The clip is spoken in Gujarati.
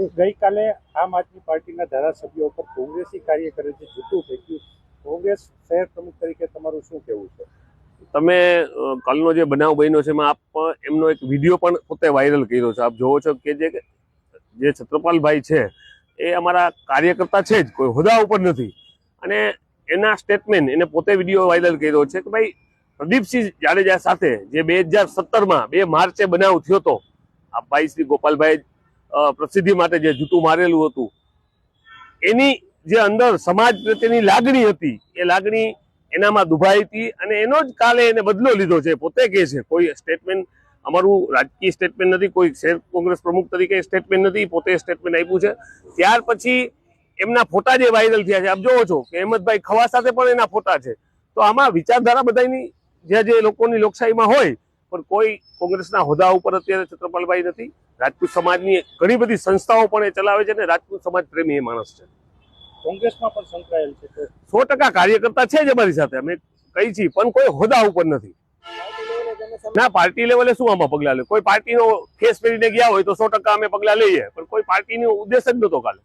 ગઈકાલે આમ આદમી પાર્ટીના ધારાસભ્યો ઉપર કોંગ્રેસી કાર્યકરો જે જૂઠું ફેંક્યું, કોંગ્રેસ શહેર પ્રમુખ તરીકે તમારું શું કહેવું છે? તમે કાલનો જે બનાવ બન્યો છે એમાં આપ એમનો એક વીડિયો પણ પોતે વાયરલ કર્યો છે. આપ જોવો છો કે જે જે છત્રપાલભાઈ છે, એ અમારા કાર્યકર્તા છે જ, કોઈ હોદ્દા ઉપર નથી. અને એના સ્ટેટમેન્ટ એને પોતે વીડિયો વાયરલ કર્યો છે કે ભાઈ, પ્રદીપસિંહ જાડેજા સાથે જે બે હજાર સત્તરમાં બે માર્ચે બનાવ થયો હતો, આ ભાઈ શ્રી ગોપાલભાઈ પ્રસિદ્ધિ માટે જે જૂતું મારેલું હતું, એની જે અંદર સમાજ પ્રત્યેની લાગણી હતી, એ લાગણી એનામાં દુભાઈ હતી અને એનો જ કાલે એને બદલો લીધો છે. પોતે કહે છે, કોઈ સ્ટેટમેન્ટ અમારું રાજકીય સ્ટેટમેન્ટ નથી, કોઈ શહેર કોંગ્રેસ પ્રમુખ તરીકે સ્ટેટમેન્ટ નથી, પોતે સ્ટેટમેન્ટ આપ્યું છે. ત્યાર પછી એમના ફોટા જે વાયરલ થયા છે, આપ જોવો છો કે અહેમદભાઈ ખવા સાથે પણ એના ફોટા છે. તો આમાં વિચારધારા બધાની જે જે લોકોની લોકશાહીમાં હોય પણ કોઈ કોંગ્રેસના હોદ્દા ઉપર અત્યારે છત્રપાલભાઈ નથી. રાજપૂત સમાજની ઘણી બધી સંસ્થાઓ પણ એ ચલાવે છે અને રાજપૂત સમાજ પ્રેમી એ માણસ છે. કોંગ્રેસમાં પણ સંકળાયેલ છે સો ટકા કાર્યકર્તા છે જ અમારી સાથે અમે કહી છીએ પણ કોઈ હોદ્દા ઉપર નથી. ના પાર્ટી લેવલે શું આમાં પગલા લે? કોઈ પાર્ટીનો કેસ પહેરીને ગયા હોય તો સો ટકા અમે પગલા લઈએ પણ કોઈ પાર્ટીનો ઉદ્દેશ જ નતો કાલે.